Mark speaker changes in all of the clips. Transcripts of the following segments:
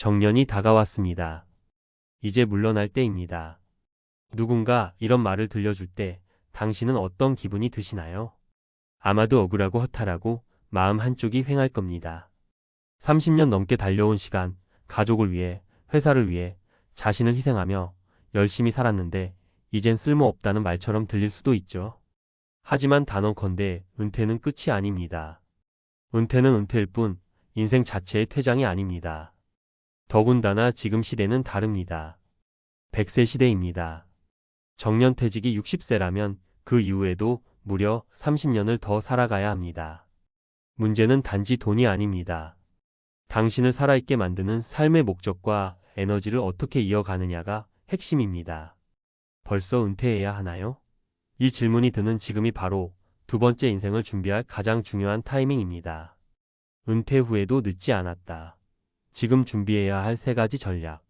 Speaker 1: 정년이 다가왔습니다. 이제 물러날 때입니다. 누군가 이런 말을 들려줄 때 당신은 어떤 기분이 드시나요? 아마도 억울하고 허탈하고 마음 한쪽이 횡할 겁니다. 30년 넘게 달려온 시간, 가족을 위해, 회사를 위해, 자신을 희생하며 열심히 살았는데 이젠 쓸모없다는 말처럼 들릴 수도 있죠. 하지만 단언컨대 은퇴는 끝이 아닙니다. 은퇴는 은퇴일 뿐 인생 자체의 퇴장이 아닙니다. 더군다나 지금 시대는 다릅니다. 100세 시대입니다. 정년퇴직이 60세라면 그 이후에도 무려 30년을 더 살아가야 합니다. 문제는 단지 돈이 아닙니다. 당신을 살아있게 만드는 삶의 목적과 에너지를 어떻게 이어가느냐가 핵심입니다. 벌써 은퇴해야 하나요? 이 질문이 드는 지금이 바로 두 번째 인생을 준비할 가장 중요한 타이밍입니다. 은퇴 후에도 늦지 않았다. 지금 준비해야 할 세 가지 전략.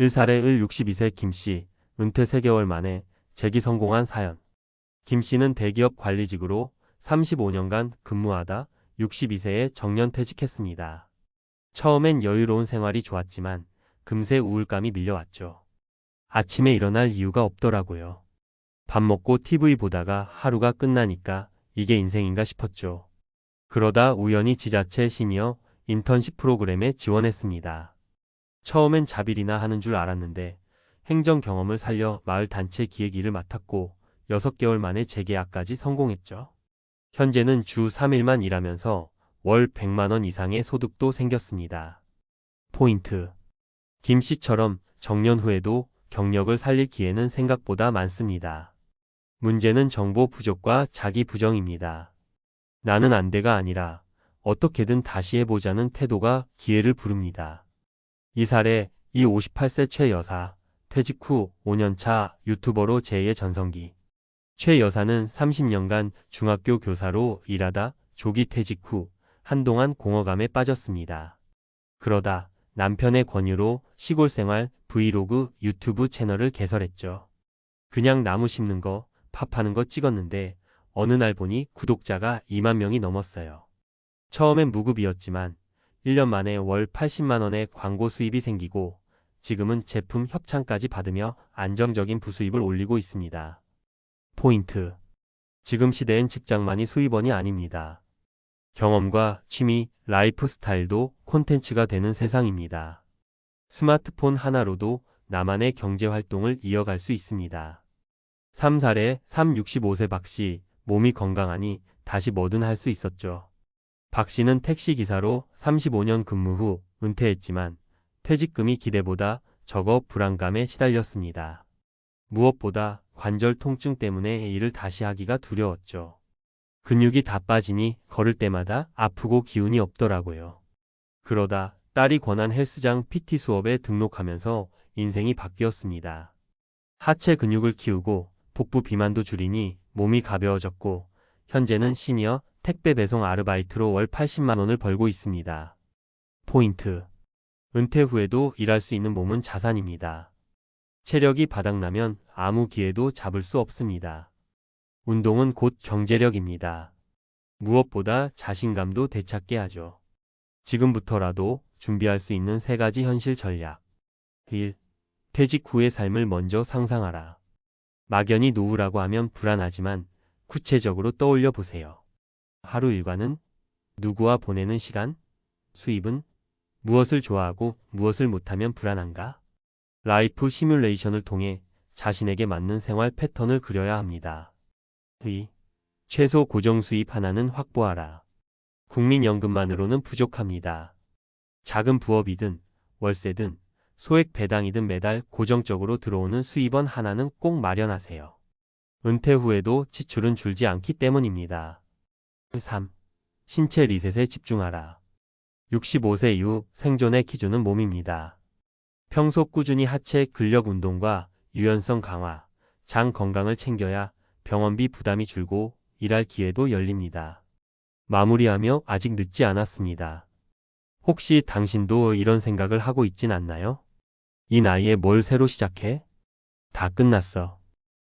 Speaker 1: 1살의 을 62세 김씨, 은퇴 3개월 만에 재기 성공한 사연. 김씨는 대기업 관리직으로 35년간 근무하다 62세에 정년 퇴직했습니다. 처음엔 여유로운 생활이 좋았지만 금세 우울감이 밀려왔죠. 아침에 일어날 이유가 없더라고요. 밥 먹고 TV 보다가 하루가 끝나니까 이게 인생인가 싶었죠. 그러다 우연히 지자체 시니어 인턴십 프로그램에 지원했습니다. 처음엔 자빌이나 하는 줄 알았는데 행정 경험을 살려 마을 단체 기획 일을 맡았고 6개월 만에 재계약까지 성공했죠. 현재는 주 3일만 일하면서 월 100만원 이상의 소득도 생겼습니다. 포인트. 김 씨처럼 정년 후에도 경력을 살릴 기회는 생각보다 많습니다. 문제는 정보 부족과 자기 부정입니다. 나는 안 돼가 아니라 어떻게든 다시 해보자는 태도가 기회를 부릅니다. 이 사례, 이 58세 최 여사, 퇴직 후 5년차 유튜버로 제2의 전성기. 최 여사는 30년간 중학교 교사로 일하다 조기 퇴직 후 한동안 공허감에 빠졌습니다. 그러다 남편의 권유로 시골 생활 브이로그 유튜브 채널을 개설했죠. 그냥 나무 심는 거, 팝하는 거 찍었는데 어느 날 보니 구독자가 2만 명이 넘었어요. 처음엔 무급이었지만 1년 만에 월 80만 원의 광고 수입이 생기고 지금은 제품 협찬까지 받으며 안정적인 부수입을 올리고 있습니다. 포인트. 지금 시대엔 직장만이 수입원이 아닙니다. 경험과 취미, 라이프 스타일도 콘텐츠가 되는 세상입니다. 스마트폰 하나로도 나만의 경제 활동을 이어갈 수 있습니다. 3살에 3, 65세 박 씨, 몸이 건강하니 다시 뭐든 할 수 있었죠. 박 씨는 택시 기사로 35년 근무 후 은퇴했지만 퇴직금이 기대보다 적어 불안감에 시달렸습니다. 무엇보다 관절 통증 때문에 일을 다시 하기가 두려웠죠. 근육이 다 빠지니 걸을 때마다 아프고 기운이 없더라고요. 그러다 딸이 권한 헬스장 PT 수업에 등록하면서 인생이 바뀌었습니다. 하체 근육을 키우고 복부 비만도 줄이니 몸이 가벼워졌고 현재는 시니어 택배 배송 아르바이트로 월 80만 원을 벌고 있습니다. 포인트. 은퇴 후에도 일할 수 있는 몸은 자산입니다. 체력이 바닥나면 아무 기회도 잡을 수 없습니다. 운동은 곧 경제력입니다. 무엇보다 자신감도 되찾게 하죠. 지금부터라도 준비할 수 있는 세 가지 현실 전략. 1. 퇴직 후의 삶을 먼저 상상하라. 막연히 노후라고 하면 불안하지만 구체적으로 떠올려 보세요. 하루 일과는 누구와 보내는 시간? 수입은 무엇을 좋아하고 무엇을 못하면 불안한가? 라이프 시뮬레이션을 통해 자신에게 맞는 생활 패턴을 그려야 합니다. 2. 최소 고정 수입 하나는 확보하라. 국민연금만으로는 부족합니다. 작은 부업이든 월세든 소액 배당이든 매달 고정적으로 들어오는 수입원 하나는 꼭 마련하세요. 은퇴 후에도 지출은 줄지 않기 때문입니다. 3. 신체 리셋에 집중하라. 65세 이후 생존의 기준은 몸입니다. 평소 꾸준히 하체 근력 운동과 유연성 강화, 장 건강을 챙겨야 병원비 부담이 줄고 일할 기회도 열립니다. 마무리하며 아직 늦지 않았습니다. 혹시 당신도 이런 생각을 하고 있진 않나요? 이 나이에 뭘 새로 시작해? 다 끝났어.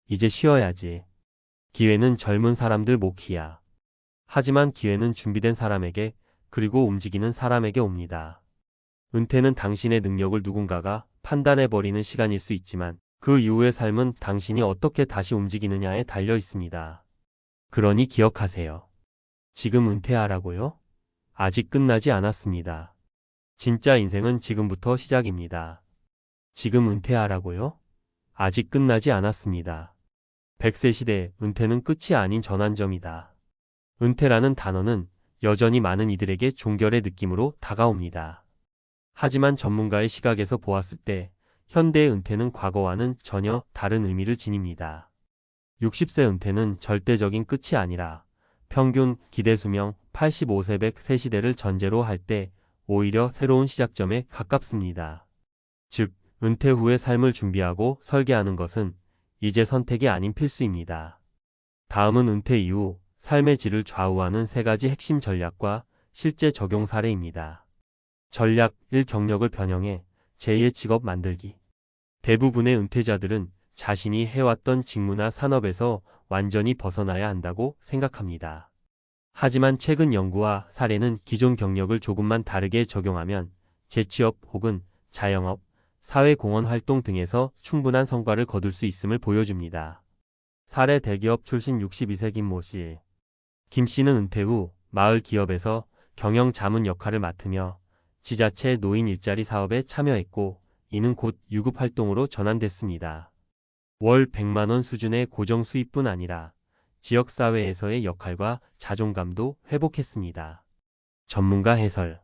Speaker 1: 이제 쉬어야지. 기회는 젊은 사람들 몫이야. 하지만 기회는 준비된 사람에게 그리고 움직이는 사람에게 옵니다. 은퇴는 당신의 능력을 누군가가 판단해버리는 시간일 수 있지만 그 이후의 삶은 당신이 어떻게 다시 움직이느냐에 달려 있습니다. 그러니 기억하세요. 지금 은퇴하라고요? 아직 끝나지 않았습니다. 진짜 인생은 지금부터 시작입니다. 지금 은퇴하라고요? 아직 끝나지 않았습니다. 100세 시대 은퇴는 끝이 아닌 전환점이다. 은퇴라는 단어는 여전히 많은 이들에게 종결의 느낌으로 다가옵니다. 하지만 전문가의 시각에서 보았을 때 현대의 은퇴는 과거와는 전혀 다른 의미를 지닙니다. 60세 은퇴는 절대적인 끝이 아니라 평균 기대 수명 85세 100세 시대를 전제로 할 때 오히려 새로운 시작점에 가깝습니다. 즉, 은퇴 후의 삶을 준비하고 설계하는 것은 이제 선택이 아닌 필수입니다. 다음은 은퇴 이후 삶의 질을 좌우하는 세 가지 핵심 전략과 실제 적용 사례입니다. 전략 1. 경력을 변형해 제2의 직업 만들기. 대부분의 은퇴자들은 자신이 해왔던 직무나 산업에서 완전히 벗어나야 한다고 생각합니다. 하지만 최근 연구와 사례는 기존 경력을 조금만 다르게 적용하면 재취업 혹은 자영업, 사회공헌 활동 등에서 충분한 성과를 거둘 수 있음을 보여줍니다. 사례 대기업 출신 62세 김모 씨. 김 씨는 은퇴 후 마을 기업에서 경영 자문 역할을 맡으며 지자체 노인 일자리 사업에 참여했고 이는 곧 유급 활동으로 전환됐습니다. 월 100만 원 수준의 고정 수입뿐 아니라 지역 사회에서의 역할과 자존감도 회복했습니다. 전문가 해설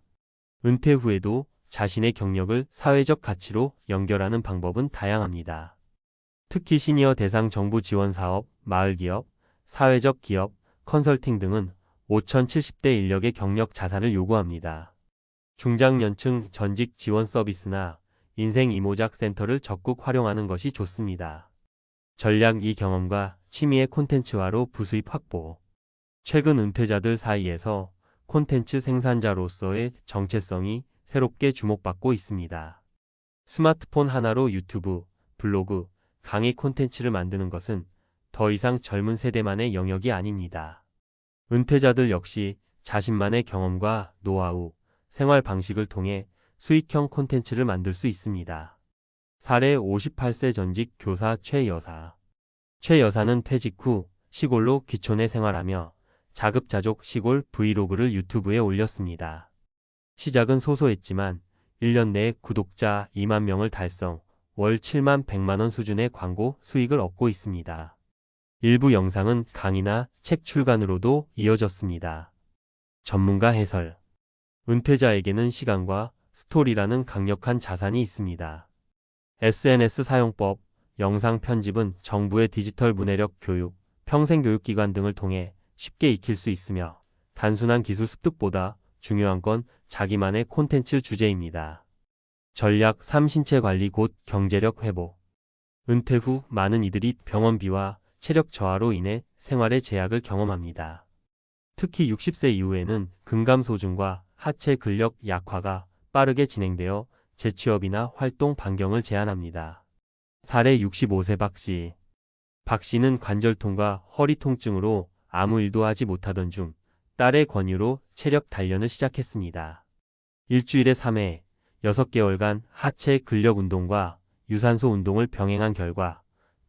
Speaker 1: 은퇴 후에도 자신의 경력을 사회적 가치로 연결하는 방법은 다양합니다. 특히 시니어 대상 정부 지원 사업, 마을 기업, 사회적 기업, 컨설팅 등은 5,070대 인력의 경력 자산을 요구합니다. 중장년층 전직 지원 서비스나 인생 이모작 센터를 적극 활용하는 것이 좋습니다. 전략 이 경험과 취미의 콘텐츠화로 부수입 확보. 최근 은퇴자들 사이에서 콘텐츠 생산자로서의 정체성이 새롭게 주목받고 있습니다. 스마트폰 하나로 유튜브, 블로그, 강의 콘텐츠를 만드는 것은 더 이상 젊은 세대만의 영역이 아닙니다. 은퇴자들 역시 자신만의 경험과 노하우, 생활 방식을 통해 수익형 콘텐츠를 만들 수 있습니다. 사례 58세 전직 교사 최 여사. 최 여사는 퇴직 후 시골로 귀촌에 생활하며 자급자족 시골 브이로그를 유튜브에 올렸습니다. 시작은 소소했지만 1년 내에 구독자 2만 명을 달성, 월 7만 100만 원 수준의 광고 수익을 얻고 있습니다. 일부 영상은 강의나 책 출간으로도 이어졌습니다. 전문가 해설 은퇴자에게는 시간과 스토리라는 강력한 자산이 있습니다. SNS 사용법, 영상 편집은 정부의 디지털 문해력 교육, 평생교육기관 등을 통해 쉽게 익힐 수 있으며 단순한 기술 습득보다 중요한 건 자기만의 콘텐츠 주제입니다. 전략 3 신체 관리 곧 경제력 회복. 은퇴 후 많은 이들이 병원비와 체력 저하로 인해 생활의 제약을 경험합니다. 특히 60세 이후에는 근감 소중과 하체 근력 약화가 빠르게 진행되어 재취업이나 활동 반경을 제한합니다. 사례 65세 박 씨. 박 씨는 관절통과 허리 통증으로 아무 일도 하지 못하던 중 딸의 권유로 체력 단련을 시작했습니다. 일주일에 3회 6개월간 하체 근력 운동과 유산소 운동을 병행한 결과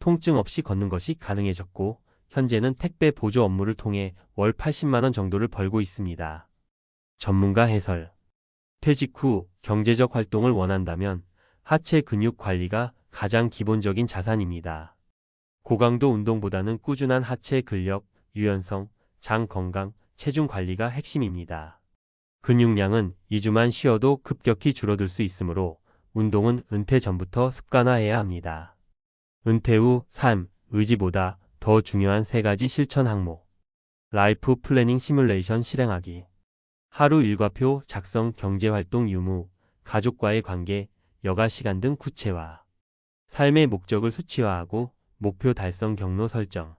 Speaker 1: 통증 없이 걷는 것이 가능해졌고 현재는 택배 보조 업무를 통해 월 80만원 정도를 벌고 있습니다. 전문가 해설 퇴직 후 경제적 활동을 원한다면 하체 근육 관리가 가장 기본적인 자산입니다. 고강도 운동보다는 꾸준한 하체 근력, 유연성, 장 건강, 체중 관리가 핵심입니다. 근육량은 2주만 쉬어도 급격히 줄어들 수 있으므로 운동은 은퇴 전부터 습관화해야 합니다. 은퇴 후 삶, 의지보다 더 중요한 세 가지 실천 항목. 라이프 플래닝 시뮬레이션 실행하기. 하루 일과표 작성 경제활동 유무, 가족과의 관계, 여가 시간 등 구체화. 삶의 목적을 수치화하고 목표 달성 경로 설정.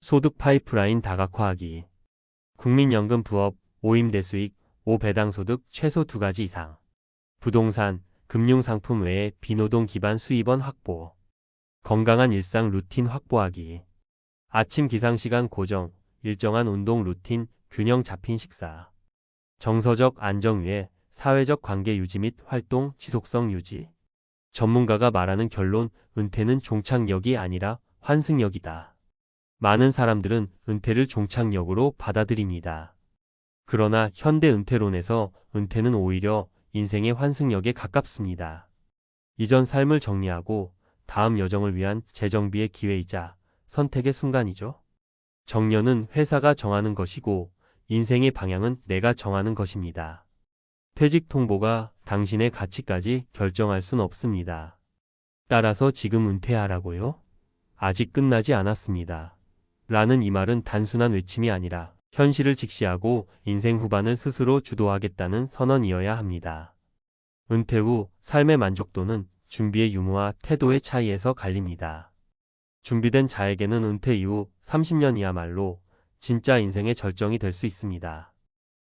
Speaker 1: 소득 파이프라인 다각화하기. 국민연금 부업, 5임대 수익, 5배당 소득 최소 두 가지 이상. 부동산, 금융상품 외에 비노동 기반 수입원 확보. 건강한 일상 루틴 확보하기. 아침 기상시간 고정, 일정한 운동 루틴, 균형 잡힌 식사. 정서적 안정 위에 사회적 관계 유지 및 활동 지속성 유지. 전문가가 말하는 결론, 은퇴는 종착역이 아니라 환승역이다. 많은 사람들은 은퇴를 종착역으로 받아들입니다. 그러나 현대 은퇴론에서 은퇴는 오히려 인생의 환승역에 가깝습니다. 이전 삶을 정리하고 다음 여정을 위한 재정비의 기회이자 선택의 순간이죠. 정년은 회사가 정하는 것이고 인생의 방향은 내가 정하는 것입니다. 퇴직 통보가 당신의 가치까지 결정할 순 없습니다. 따라서 지금 은퇴하라고요? 아직 끝나지 않았습니다. 라는 이 말은 단순한 외침이 아니라 현실을 직시하고 인생 후반을 스스로 주도하겠다는 선언이어야 합니다. 은퇴 후 삶의 만족도는 준비의 유무와 태도의 차이에서 갈립니다. 준비된 자에게는 은퇴 이후 30년이야말로 진짜 인생의 절정이 될 수 있습니다.